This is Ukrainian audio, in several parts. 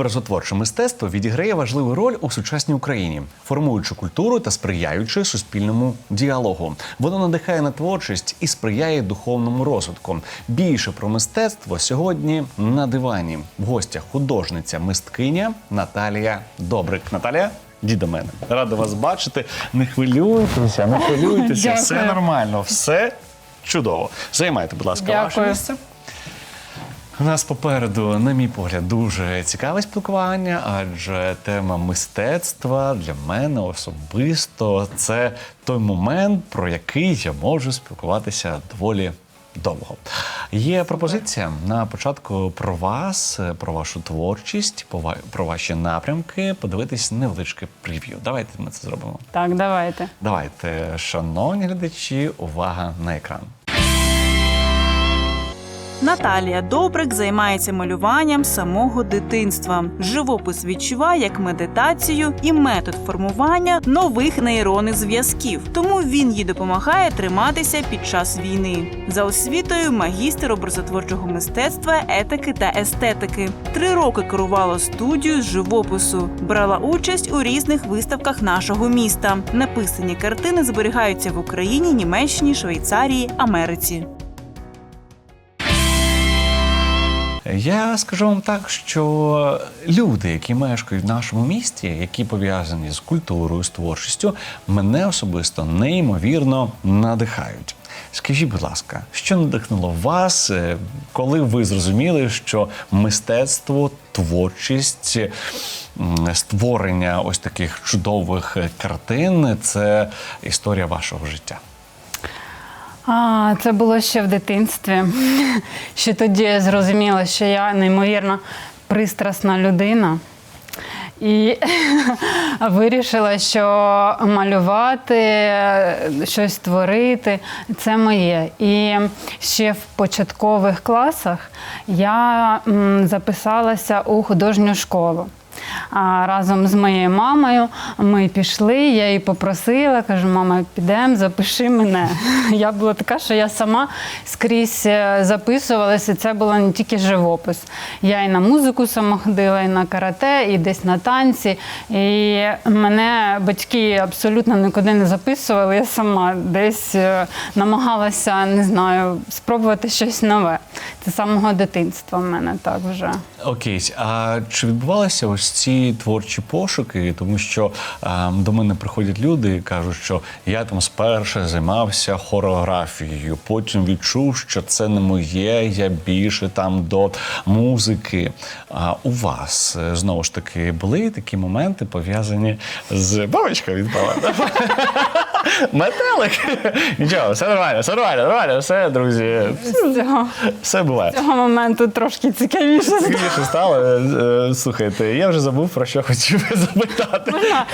Образотворче мистецтво відіграє важливу роль у сучасній Україні, формуючи культуру та сприяючи суспільному діалогу. Воно надихає на творчість і сприяє духовному розвитку. Більше про мистецтво сьогодні на дивані. В гостях художниця мисткиня Наталія Добрик. Наталія. Йди до мене. Рада вас бачити. Не хвилюйтеся, не хвилюйтеся. Дякую. Все нормально, все чудово. Займайте, будь ласка, ваше місце. У нас попереду, на мій погляд, дуже цікаве спілкування, адже тема мистецтва для мене особисто це той момент, про який я можу спілкуватися доволі довго. Є пропозиція на початку про вас, про вашу творчість, про ваші напрямки, подивитись невеличке прев'ю. Давайте ми це зробимо. Так, давайте. Давайте, шановні глядачі, увага на екран. Наталія Добрик займається малюванням самого дитинства. Живопис відчуває як медитацію і метод формування нових нейронних зв'язків. Тому він їй допомагає триматися під час війни. За освітою магістр образотворчого мистецтва, етики та естетики. Три роки керувала студію з живопису, брала участь у різних виставках нашого міста. Написані картини зберігаються в Україні, Німеччині, Швейцарії, Америці. Я скажу вам так, що люди, які мешкають в нашому місті, які пов'язані з культурою, з творчістю, мене особисто неймовірно надихають. Скажіть, будь ласка, що надихнуло вас, е, коли ви зрозуміли, що мистецтво, творчість, створення ось таких чудових картин це історія вашого життя? А, це було ще в дитинстві. Ще тоді я зрозуміла, що я неймовірно пристрасна людина. І вирішила, що малювати, щось творити це моє. І ще в початкових класах я записалася у художню школу. Разом з моєю мамою ми пішли, я її попросила, кажу, мама, підемо, запиши мене. Я була така, що я сама скрізь е, записувалася. Це було не тільки живопис. Я і на музику сама ходила, і на карате, і десь на танці. І мене батьки абсолютно нікуди не записували. Я сама десь е, намагалася, не знаю, спробувати щось нове. Це самого дитинства в мене так вже. Окей, а чи відбувалися ось ці творчі пошуки? Тому що а, до мене приходять люди і кажуть, що я там спершу займався хореографією, потім відчув, що це не моє, я більше там до музики. А у вас е, знову ж таки були такі моменти пов'язані з бабочка відпала. Метелик. Нічого, все нормально, все нормально, нормально, все, друзі. З цього, Все буває. цього моменту трошки цікавіше. Цікавіше стало. Е, Слухайте, я вже забув про що хотів запитати. Можна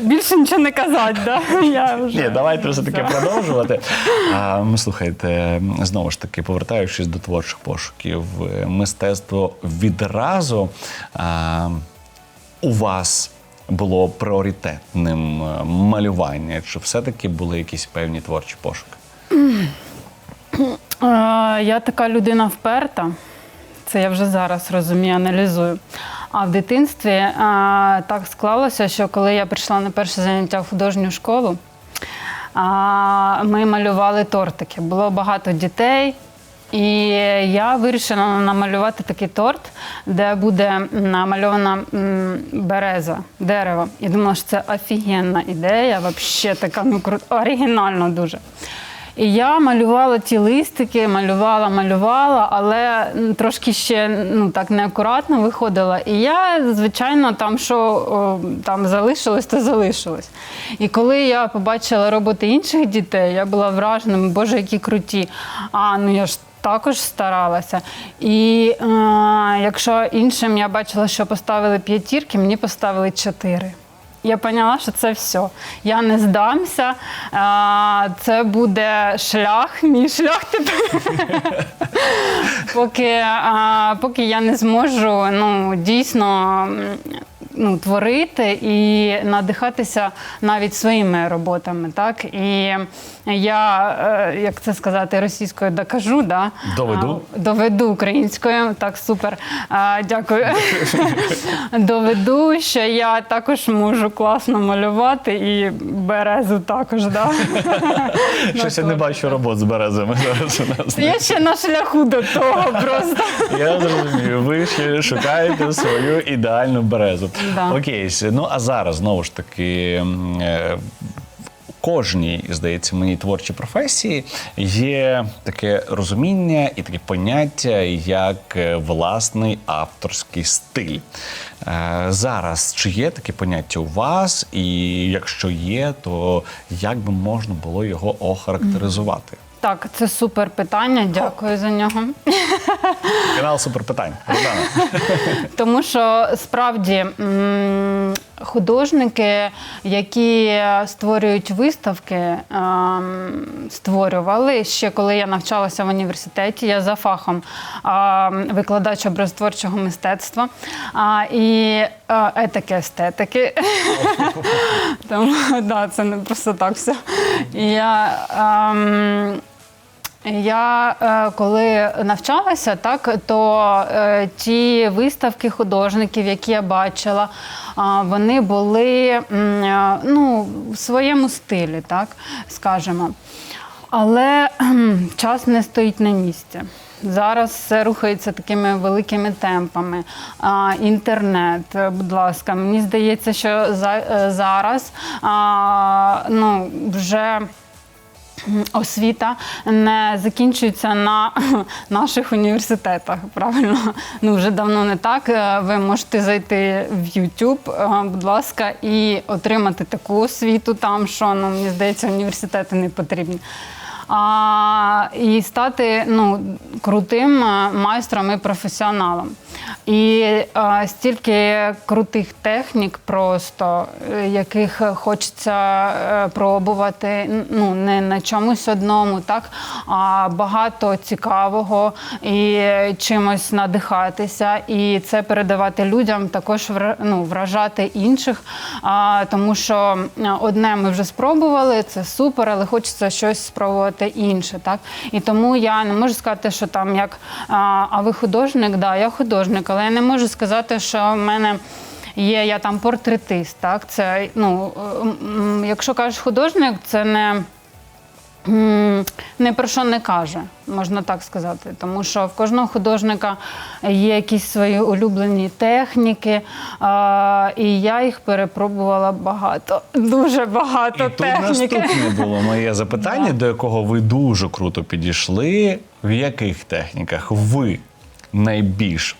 більше нічого не казати, да? Я вже... Ні, давайте все таки продовжувати. А, ну, слухайте, знову ж таки, повертаючись до творчих пошуків, е, мистецтво відразу а, у вас було пріоритетним е, малювання? Чи все-таки були якісь певні творчі пошуки? Е, Я така людина вперта. Це я вже зараз розумію, аналізую. А в дитинстві е, так склалося, що коли я прийшла на перше заняття в художню школу, ми малювали тортики. Було багато дітей. І я вирішила намалювати такий торт, де буде намальована береза, дерево. І думала, що це офігенна ідея, взагалі така ну, оригінально дуже. І я малювала ті листики, малювала, малювала, але трошки ще ну так неакуратно виходила. І я, звичайно, там що там залишилось, то залишилось. І коли я побачила роботи інших дітей, я була вражена, боже, які круті. А ну я ж також старалася. І е, якщо іншим я бачила, що поставили п'ятірки, мені поставили чотири. Я поняла, що це все. Я не здамся. А, Це буде шлях, мій шлях тепер. поки, а, поки я не зможу ну, дійсно ну, творити і надихатися навіть своїми роботами. Так? І я, е, як це сказати, російською докажу, да? Доведу. Доведу українською. Так, супер. Дякую. доведу, що я також можу класно малювати і березу також. Да? Щось я не бачу робот з березами зараз у нас. Я ще на шляху до того просто. Я зрозумів, ви ще шукаєте свою ідеальну березу. Да. Окей, ну а зараз знову ж таки. е, Кожній, здається, мені творчій професії є таке розуміння і таке поняття, як е, власний авторський стиль. Е, Зараз чи є таке поняття у вас, і якщо є, то як би можна було його охарактеризувати? Так, це супер питання. Дякую за нього. Фінал суперпитань. Богдана. Тому що справді художники, які створюють виставки, ем, створювали ще коли я навчалася в університеті. Я за фахом ем, викладач образотворчого мистецтва і е, етики естетики. Тому да, це не просто так все. Я ем, я е, коли навчалася, так то е, ті виставки художників, які я бачила, вони були е, ну, в своєму стилі, так скажемо. Але час не стоїть на місці. Зараз все рухається такими великими темпами. А, інтернет, е, будь ласка, мені здається, що за, е, зараз а, ну, вже. Освіта не закінчується на наших університетах. Правильно, ну вже давно не так. Е, Ви можете зайти в YouTube, е, будь ласка, і отримати таку освіту там, що ну мені здається, університети не потрібні. А, і стати ну, крутим е, майстром і професіоналом. І е, стільки крутих технік, просто яких хочеться е, пробувати, ну не на чомусь одному, так а багато цікавого і чимось надихатися, і це передавати людям, також ну, вражати інших. А, тому що одне ми вже спробували, це супер, але хочеться щось спробувати інше. Так і тому я не можу сказати, що там як а, а ви художник, да, я художник, але я не можу сказати, що в мене. Є я там портретист, так це ну якщо кажеш художник, це не не про що не каже, можна так сказати. Тому що в кожного художника є якісь свої улюблені техніки, а, і я їх перепробувала багато, дуже багато І тут наступне було моє запитання, до якого ви дуже круто підійшли. В яких техніках ви найбільш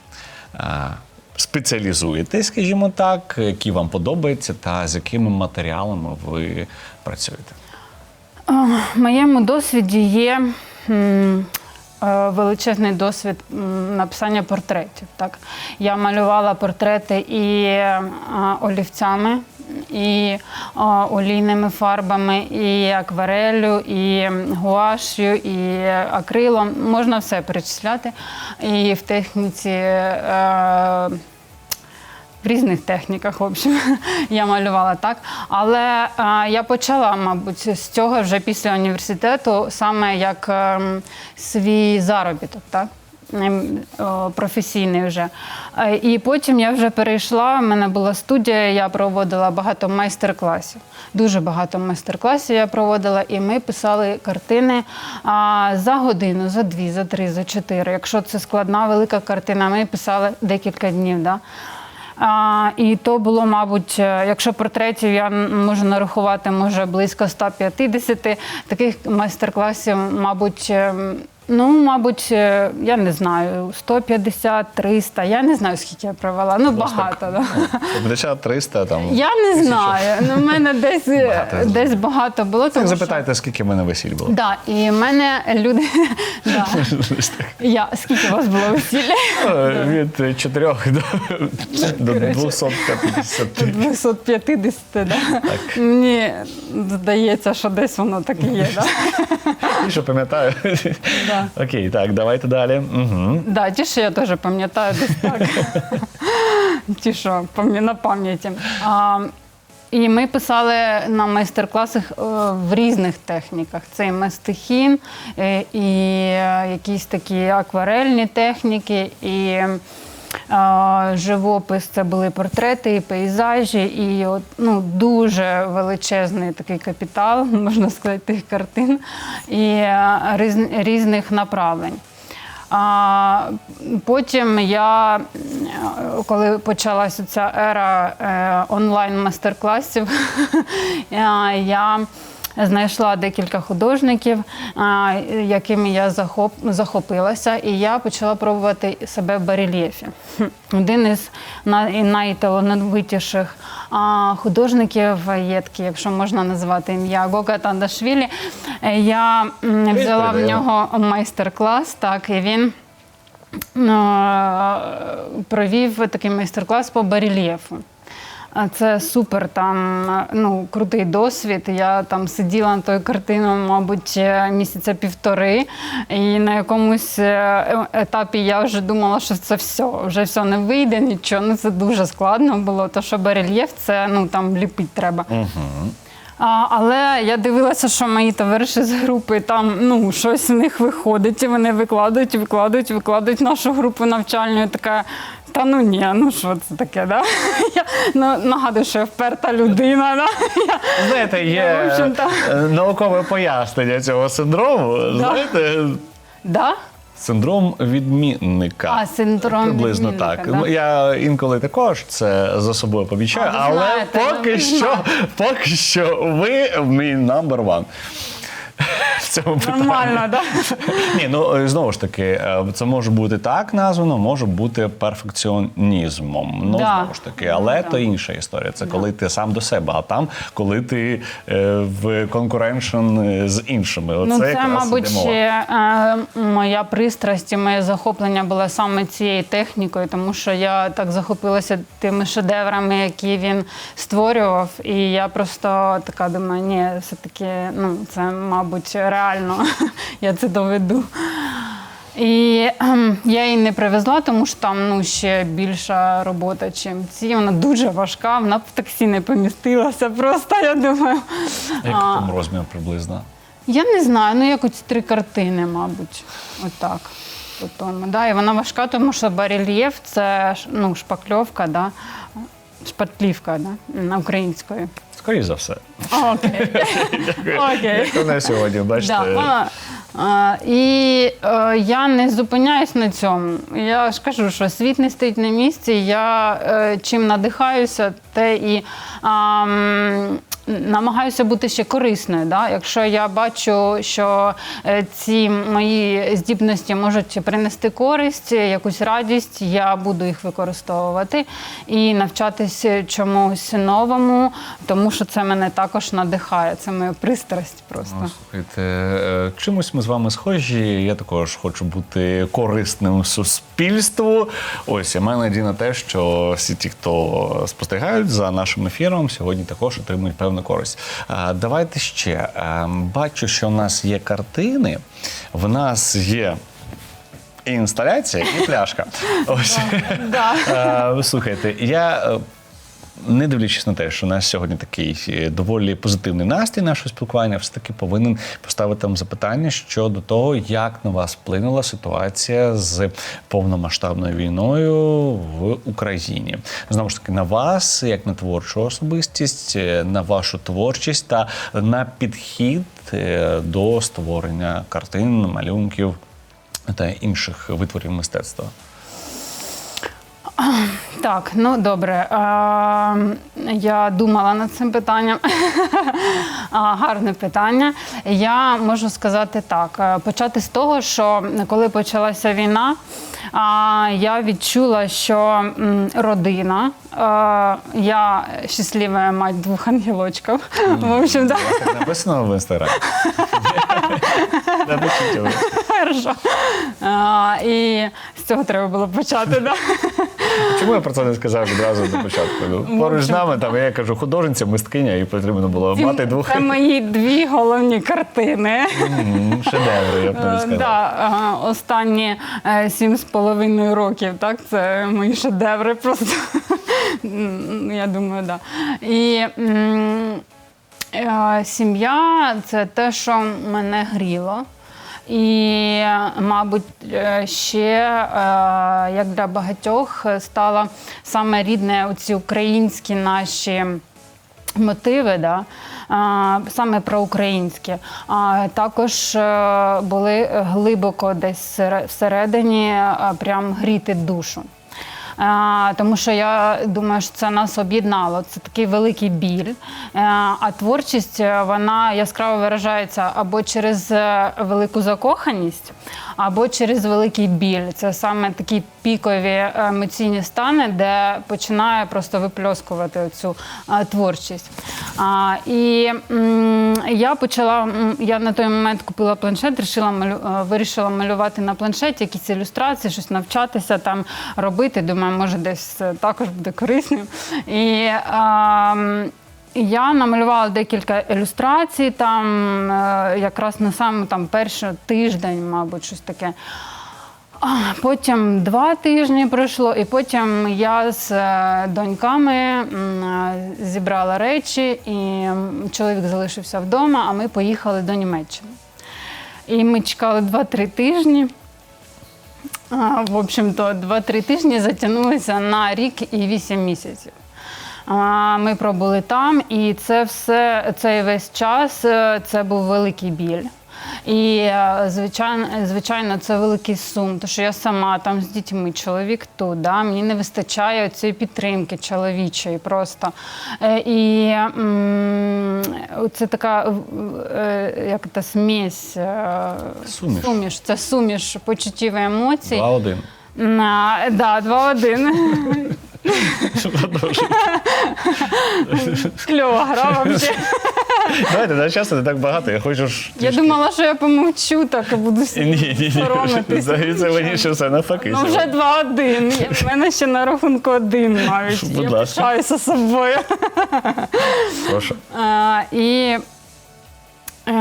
спеціалізуєтесь, скажімо так, які вам подобаються, та з якими матеріалами ви працюєте? В моєму досвіді є величезний досвід написання портретів. Так? Я малювала портрети і е, олівцями, і е, олійними фарбами, і аквареллю, і гуашю, і акрилом. Можна все перечисляти. І в техніці. Е, в різних техніках, в общем, я малювала так. Але е, я почала, мабуть, з цього вже після університету, саме як ем, свій заробіток, так? Ем, Професійний вже. Е, І потім я вже перейшла. в мене була студія, я проводила багато майстер-класів. Дуже багато майстер-класів я проводила, і ми писали картини за годину, за дві, за три, за чотири. Якщо це складна велика картина, ми писали декілька днів. Да? А, і то було, мабуть, е, якщо портретів я можу нарахувати, може близько 150 таких майстер-класів, мабуть. Ну, мабуть, е, я не знаю, 150, 300, я не знаю, скільки я провела. Ну, багато. Да. 50, 300 там. Я не знаю. Ну, в мене десь, е, Багато. десь багато було. Так тому що- скільки в мене весіль було. Да, і в мене люди. да. Я, скільки у вас було весілля? Е, Від 4 до, до 250. 250, да? Мені здається, що десь воно так і є. Да? І що пам'ятаю. Да. Окей, так, давайте далі. Угу. Да, ті, що я теж пам'ятаю десь так. ті, що пам'я- на пам'яті. А, і ми писали на майстер-класах е, в різних техніках. Це і мастихін, е, і е, якісь такі акварельні техніки, і живопис це були портрети, і пейзажі, і от, ну, дуже величезний такий капітал, можна сказати, тих картин і різ- різних направлень. А потім я, коли почалася ця ера е, онлайн-мастер-класів, я знайшла декілька художників, якими я захоп, захопилася, і я почала пробувати себе в барельєфі. Один із найталановитіших художників є такий, якщо можна назвати ім'я Гога Тандашвілі. Я взяла в нього майстер-клас, так, і він провів такий майстер-клас по барельєфу. Це супер там ну, крутий досвід. Я там сиділа на тою картину, мабуть, е, місяця півтори. І на якомусь е, етапі я вже думала, що це все, вже все не вийде, нічого. Ну це дуже складно було. То що барельєф, це ну там ліпити треба. А, але я дивилася, що мої товариші з групи там ну щось в них виходить, і вони викладають, викладають, викладають нашу групу навчальну. Така. Та ну ні, ну що це таке, да? Я ну, нагадую, що я вперта людина. Да? Я, Знаєте, є В общем-то. е, наукове пояснення цього синдрому. Знаєте, да? синдром відмінника. А, синдром Приблизно відмінника, так. да. Ну, Я інколи також це за собою помічаю, А, ви але знаєте, поки ви що, поки що ви мій number one. В цьому питанні. Нормально, да? Ні, ну е, знову ж таки, е, це може бути так названо, може бути перфекціонізмом. Ну Да. знову ж таки, але Да. то інша історія. Це коли ти сам до себе, а там, коли ти е, в конкуреншн з іншими. Оце Ну, це, якраз мабуть, іде мова. е, моя пристрасть і моє захоплення було саме цією технікою, тому що я так захопилася тими шедеврами, які він створював. І я просто така думаю, ні, все-таки ну, це, мабуть, реально. я це доведу. І ем, я її не привезла, тому що там ну, ще більша робота, чим ці. Вона дуже важка, вона б в таксі не помістилася. Просто я думаю. Як А, там розмір приблизно? я не знаю, ну якось три картини, мабуть. Отак. По тому. Да, і вона важка, тому що барельєф це ну, шпакльовка, да? Шпатлівка да? на українською. Скоріше за все. Окей. Окей. Як вона сьогодні, бачите. Да, вона, а, і е, я не зупиняюсь на цьому. Я ж кажу, що світ не стоїть на місці. Я е, чим надихаюся, те і а, м, намагаюся бути ще корисною. Да? Якщо я бачу, що е, ці мої здібності можуть принести користь, якусь радість, я буду їх використовувати і навчатися чомусь новому, тому що це мене також надихає. Це моя пристрасть просто. Ну, Слухайте, е, чимось ми з вами схожі. Я також хочу бути корисним суспільству. Ось у мене надія на те, що всі ті, хто спостерігають за нашим ефіром, сьогодні також отримують певну користь. А, Давайте ще Е, бачу, що в нас є картини, в нас є. І інсталяція, і пляшка. Ось. Да. Е, Слухайте, я. Не дивлячись на те, що у нас сьогодні такий е, доволі позитивний настрій нашого спілкування, все таки повинен поставити вам запитання щодо того, як на вас вплинула ситуація з повномасштабною війною в Україні. Знову ж таки, на вас, як на творчу особистість, е, на вашу творчість та на підхід е, до створення картин, малюнків та інших витворів мистецтва. Так, ну добре. Е, я думала над цим питанням. А, Гарне питання. Я можу сказати так: е, почати з того, що коли почалася війна, а, я відчула, що родина. е, Я щаслива мать двох ангелочків. В общем, да. Написано в інстаграмі. А, і з цього треба було почати. Да? Чому я про це не сказав відразу до початку? Ну, поруч з нами там я кажу художниця, мисткиня, і потрібно було мати двох Це мої дві головні картини. Шедеври, я б тобі Е, сказав. Да, останні е, сім з половиною років, так, це мої шедеври просто. Я думаю, да. І е, сім'я це те, що мене гріло. І, мабуть, е, ще, е, як для багатьох, стало саме рідне оці українські наші мотиви, да, саме проукраїнські. А також е, були глибоко десь всередині прям гріти душу. А, тому що я думаю, що це нас об'єднало. Це такий великий біль. Е, А творчість е, вона яскраво виражається або через е, велику закоханість, або через великий біль. Це саме такі пікові емоційні стани, де починає просто випльоскувати цю творчість. І я почала, я на той момент купила планшет, рішила малю, е, вирішила малювати на планшеті якісь ілюстрації, щось навчатися там робити. Думаю, може, десь також буде корисним. І а, я намалювала декілька ілюстрацій, там е, якраз на саме там перший тиждень, мабуть, щось таке. Потім два тижні пройшло, і потім я з е, доньками е, зібрала речі, і чоловік залишився вдома, а ми поїхали до Німеччини. І ми чекали 2-3 тижні. В общем-то, 2-3 тижні затягнулися на рік і 8 місяців. Ми пробули там, і це все, цей весь час е, це був великий біль. І е, звичайно, звичайно, це великий сум, тому що я сама там з дітьми, чоловік тут, да, мені не вистачає цієї підтримки чоловічої просто. Е, І це така е, як та смесь, е, Суміш. суміш, це суміш почуттів і емоцій. Два один. На, да, 2-1. Кльова гра вообще. Давайте на часу не так багато. Я хочу ж. Я думала, що я помовчу, так і буду Ні, ні, ні. соромитись. Взагалі це мені ще все навпаки. Ну вже 2-1. У мене ще на рахунку один навіть. Будь я ласка. пишаюся собою. Прошу. А, і е,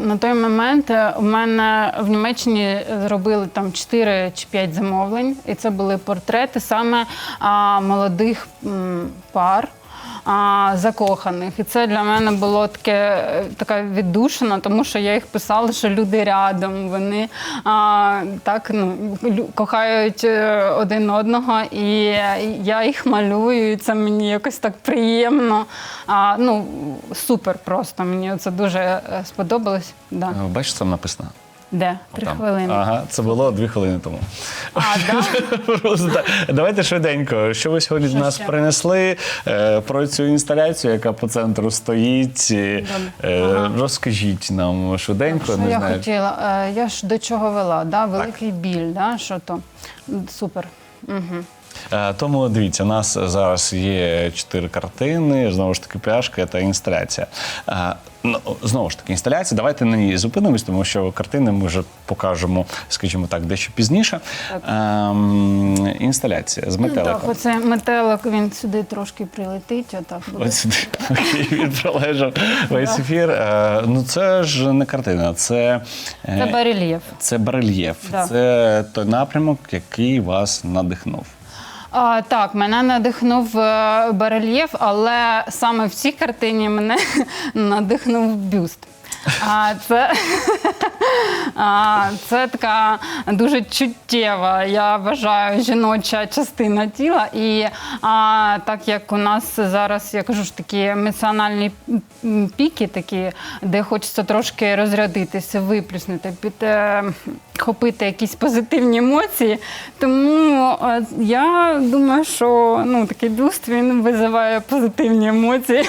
на той момент е, у мене в Німеччині зробили там 4 чи 5 замовлень, і це були портрети саме а, молодих м, пар. А, закоханих. І це для мене було таке така віддушина, тому що я їх писала, що люди рядом, вони а, так ну, кохають е, один одного, і я їх малюю, і це мені якось так приємно. А, ну, супер просто. Мені це дуже е, сподобалось. Да. Бачиш, там написано. Де? Три Отам. хвилини. Ага, це було дві хвилини тому. А, да? Просто так. Давайте швиденько. Що ви сьогодні до Що нас ще? принесли е, про цю інсталяцію, яка по центру стоїть. Е, Ага. Розкажіть нам швиденько. Що я знаю. хотіла? Е, Я ж до чого вела? Да? Великий біль, да? що то? Супер. Угу. Е, Тому дивіться, у нас зараз є чотири картини, знову ж таки, пляшка та інсталяція. Е, ну, Знову ж таки, інсталяція. Давайте на ній зупинимось, тому що картини ми вже покажемо, скажімо так, дещо пізніше. Ем, інсталяція з Ну, Так, оце метелик, він сюди трошки прилетить, отак буде. Ось сюди Окей, він пролежав весь ефір. Е, Ну це ж не картина, це, е, Це барельєф. це барельєф. Да. Це той напрямок, який вас надихнув. А, так, мене надихнув е, барельєф, але саме в цій картині мене надихнув бюст. А, це, а, це така дуже чуттєва, я вважаю, жіноча частина тіла. І а, так як у нас зараз, я кажу ж такі емоціональні піки, такі, де хочеться трошки розрядитися, виплюснути, під, е, Хопити якісь позитивні емоції, тому е, я думаю, що ну такий бюст він визиває позитивні емоції.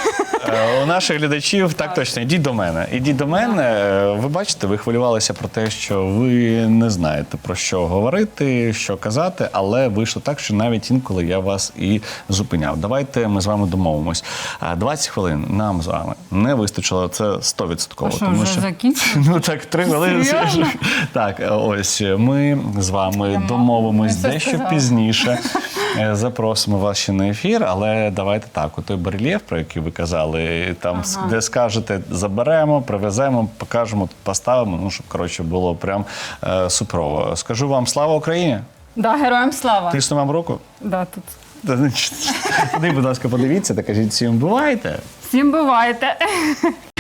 Е, У наших глядачів так точно. Ідіть до мене. Ідіть до мене. Е, Ви бачите, ви хвилювалися про те, що ви не знаєте про що говорити, що казати, але вийшло так, що навіть інколи я вас і зупиняв. Давайте ми з вами домовимось. Е, 20 хвилин нам з вами не вистачило. Це 100%. А що, вже закінчили? Ну так, три хвилини. Так, ось ми з вами Я домовимось дещо сказала. пізніше. Е, Запросимо вас ще на ефір, але давайте так. У той барельєф, про який ви казали, там с- де скажете, заберемо, привеземо, покажемо, поставимо. Ну щоб коротше було прям е, супрово. Скажу вам слава Україні! Да, героям слава. Тисну вам руку. Да, тут. Туди, будь ласка, подивіться та кажіть всім бувайте. Всім бувайте.